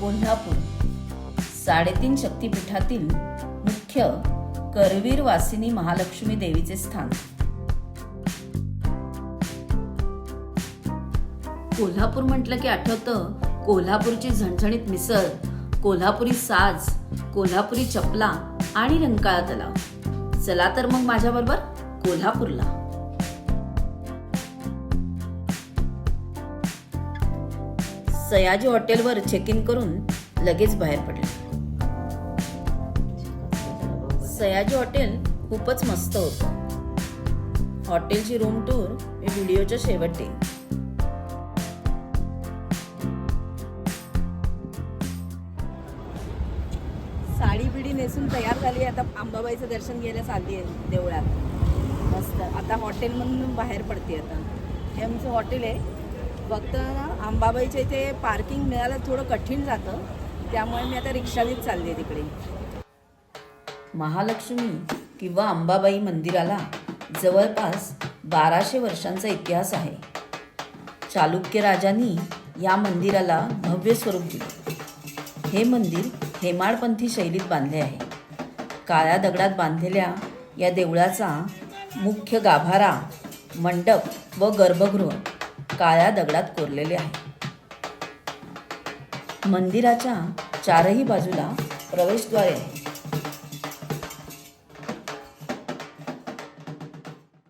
कोल्हापूर. साडेतीन शक्तिपीठातील मुख्य करवीर वासिनी महालक्ष्मी देवीचे स्थान. कोल्हापूर म्हटलं की आठवतं कोल्हापूरची झणझणीत मिसळ कोल्हापुरी साज कोल्हापुरी चपला आणि रंकाळा तलाव. चला तर मग माझ्याबरोबर कोल्हापूरला. सयाजी हॉटेलवर चेक इन करून लगेच बाहेर पडले. सयाजी हॉटेल खूपच मस्त होतं. हॉटेलची रूम टूर मी व्हिडिओच्या शेवटी. साडी बिडी नेसून तयार झाली आता आंबाबाईचं दर्शन घ्यायला चालली आहे देवळात. मस्त. आता हॉटेलमधून बाहेर पडते आता. हे आमचं हॉटेल आहे. फक्त ना अंबाबाईच्या इथे पार्किंग मिळायला थोडं कठीण जातं. त्यामुळे मी आता रिक्षानेच चालली आहे तिकडे. महालक्ष्मी किंवा अंबाबाई मंदिराला जवळपास बाराशे वर्षांचा इतिहास आहे. चालुक्य राजांनी या मंदिराला भव्य स्वरूप दिले. हे मंदिर हेमाडपंथी शैलीत बांधले आहे. काळ्या दगडात बांधलेल्या या देवळाचा मुख्य गाभारा मंडप व गर्भगृह काळ्या दगडात कोरलेले आहे. मंदिराच्या चारही बाजूला प्रवेशद्वारे आहे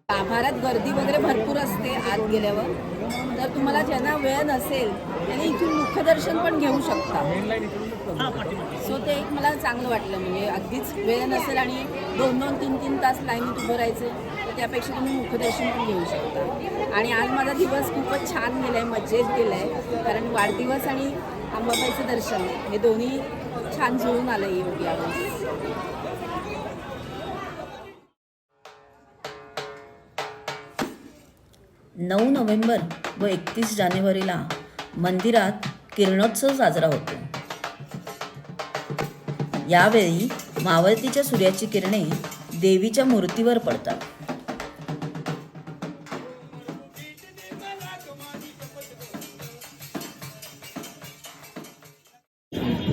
आभारात गर्दी वगैरे भरपूर असते आत गेल्यावर. तर तुम्हाला ज्यांना वेळ नसेल त्यांनी इथून मुख्यदर्शन पण घेऊ शकता. सो ते एक मला चांगलं वाटलं म्हणजे अगदीच वेळ नसेल आणि दोन दोन तीन तीन तास लाईनीत उभं राहायचं. त्यापेक्षा तुम्ही मुखदर्शन पण घेऊ शकता. आणि आज माझा दिवस खूपच छान गेला आहे मजेत गेला आहे कारण वाढदिवस आणि अंबाबाईचं दर्शन हे दोन्ही छान जुळून आलं आहे यावेळेस नऊ नोव्हेंबर व एकतीस जानेवारीला मंदिरात किरणोत्सव साजरा होतो. यावेळी मावळतीच्या सूर्याची किरणे देवीच्या मूर्तीवर पडतात.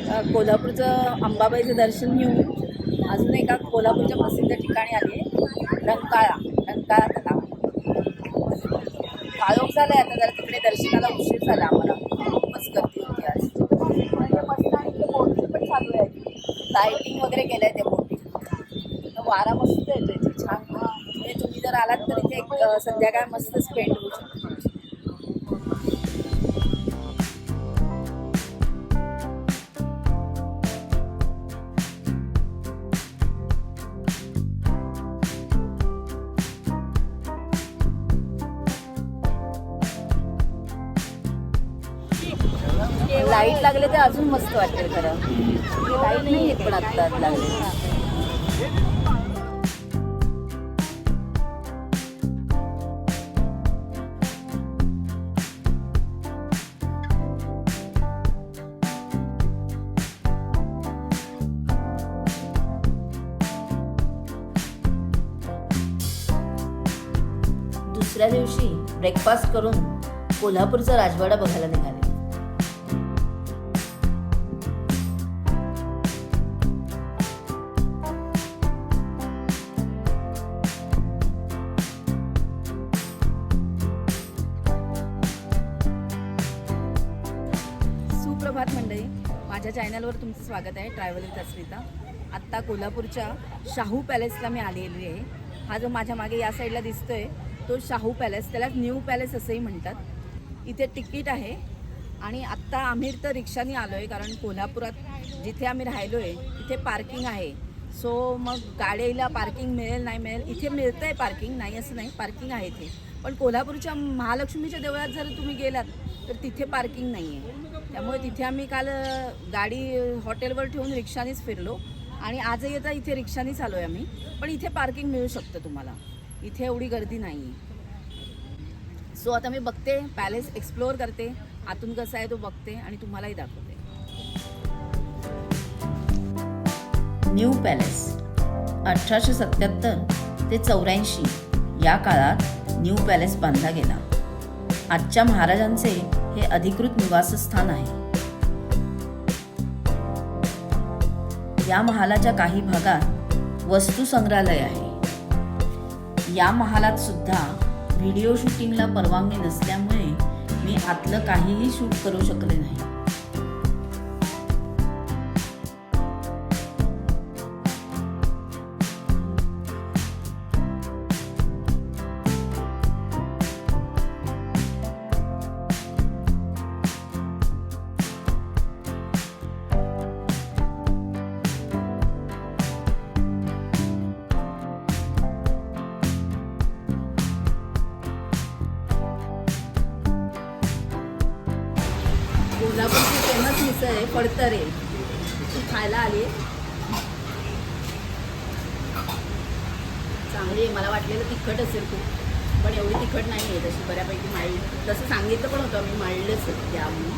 कोल्हापूरचं अंबाबाईचं दर्शन घेऊन अजून एका कोल्हापूरच्या प्रसिद्ध ठिकाणी आले रंकाळा रंकाळा तलाव. काळोख आहे आता जरा तिकडे दर्शनाला उशीर झाला आम्हाला. खूपच गर्दी होती आज. म्हणजे मस्त बोटिंग पण चालू आहे लाईटिंग वगैरे केलं आहे त्या बोटिंग वारा मस्त येतो इथे छान. म्हणजे तुम्ही जर आलात तर इथे एक संध्याकाळ मस्त स्पेंड होऊ शकतो. लाइट लागले तर अजून मस्त वाटेल खरं. लाइट नाही येत पण आत्ता लागले. दुसऱ्या दिवशी ब्रेकफास्ट करून कोल्हापूरचा राजवाडा बघायला निघाला. चॅनलवर तुमचं स्वागत आहे ट्रॅव्हल विथ अस्मिता. आत्ता कोल्हापूरच्या शाहू पॅलेसला मी आलेली आहे. हा जो माझ्या मागे या साईडला दिसतोय तो शाहू पॅलेस त्याला न्यू पॅलेस असंही म्हणतात. इथे तिकीट आहे आणि आत्ता आम्ही तर रिक्षाने आलो आहे कारण कोल्हापुरात जिथे आम्ही राहिलो आहे तिथे पार्किंग आहे. सो मग गाडीला पार्किंग मिळेल नाही मिळेल इथे मिळतं आहे पार्किंग नाही असं नाही पार्किंग आहे इथे. पण कोल्हापूरच्या महालक्ष्मीच्या देवळात जर तुम्ही गेलात तर तिथे पार्किंग नाही आहे त्यामुळे तिथे आम्ही काल गाडी हॉटेलवर ठेवून रिक्षानेच फिरलो. आणि आजही आता इथे रिक्षानेच आलो आहे आम्ही. पण इथे पार्किंग मिळू शकतं तुम्हाला. इथे एवढी गर्दी नाही आहे सो आता मी बघते पॅलेस एक्सप्लोअर करते. आतून कसं आहे तो बघते आणि तुम्हालाही दाखवते. न्यू पॅलेस अठराशे सत्याहत्तर ते चौऱ्याऐंशी या काळात न्यू पॅलेस बांधला गेला. आजच्या महाराजांचे हे अधिकृत निवासस्थान आहे. या महालाच्या काही भागात वस्तू संग्रहालय आहे. या महालात सुद्धा व्हिडिओ शूटिंगला परवानगी नसल्यामुळे मी आतलं काहीही शूट करू शकले नाही. कोल्हापूरची आहे मिसळ आहे फडतरे ती खायला आली. चांगली आहे मला वाटलेलं तिखट असेल खूप. पण एवढी तिखट नाही आहे तशी बऱ्यापैकी माइल्ड तसं सांगितलं पण होतं मी माइल्डच द्या म्हणून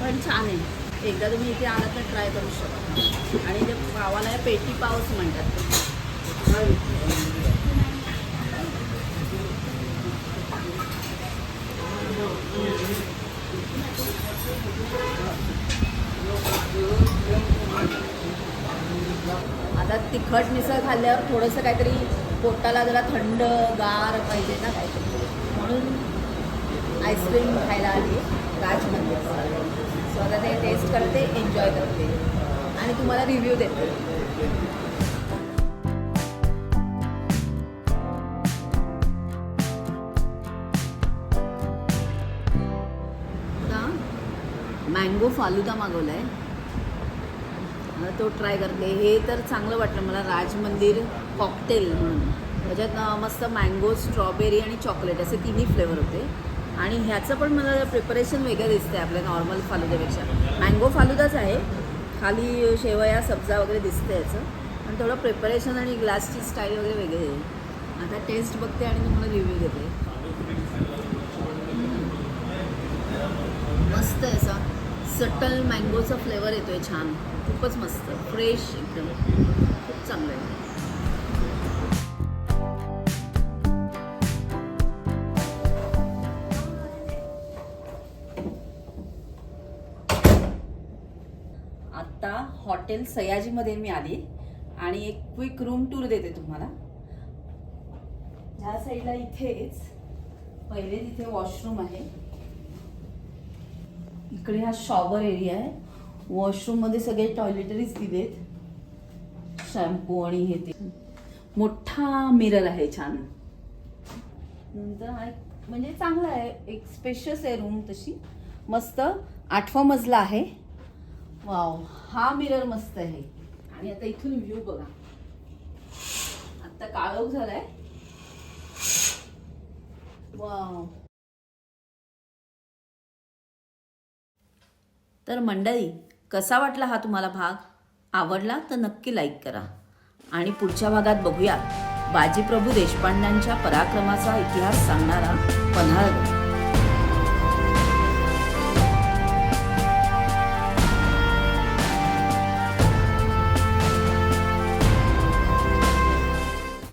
पण छान आहे. एकदा तुम्ही इथे आलात तर ट्राय करू शकता. आणि ते पावाला पेटी पावच म्हणतात. आता तिखट मिसळ खाल्ल्यावर थोडंसं काहीतरी पोटाला जरा थंड गार पाहिजे ना काहीतरी. म्हणून आईस्क्रीम खायला आली राजमध्ये सो आता ते टेस्ट करते एन्जॉय करते. आणि तुम्हाला रिव्ह्यू देते. मँगो फालुदा मागवला आहे तो ट्राय करते. हे तर चांगलं वाटलं मला राजमंदिर कॉकटेल म्हणून. त्याच्यात मस्त मँगो स्ट्रॉबेरी आणि चॉकलेट असे तिन्ही फ्लेवर होते. आणि ह्याचं पण मला प्रिपरेशन वेगळं दिसतंय आपल्या नॉर्मल फालुद्यापेक्षा मँगो फालुदाच आहे. खाली शेवया सब्जा वगैरे दिसतं याचं. पण थोडं प्रिपरेशन आणि ग्लासची स्टाईल वगैरे वेगळी आहे. आता टेस्ट बघते आणि तुम्हाला रिव्ह्यू देते. मस्त आहे असं. सटल मँगोचा फ्लेवर येतो आहे छान. खूपच मस्त. फ्रेश एकदम. खूप चांगलं आहे. आत्ता हॉटेल सयाजीमध्ये मी आली आणि एक क्विक रूम टूर देते तुम्हाला. ह्या साईडला इथेच पहिले तिथे वॉशरूम आहे. इकडे हा शॉवर एरिया आहे. वॉशरूममध्ये सगळे टॉयलेटरीज दिलेत. शॅम्पू आणि हे ते. मोठा मिरर आहे छान. नंतर हा एक- म्हणजे चांगला आहे. एक स्पेशस आहे रूम तशी. मस्त. आठवा मजला आहे. वाव हा मिरर मस्त आहे. आणि आता इथून व्ह्यू बघा. आता काळोख झालाय. वाव तर मंडळी कसा वाटला हा तुम्हाला भाग? आवडला तर नक्की लाईक करा. आणि पुढच्या भागात बघूया. बाजीप्रभू देशपांड्यांच्या पराक्रमाचा इतिहास सांगणारा पन्हाळगड.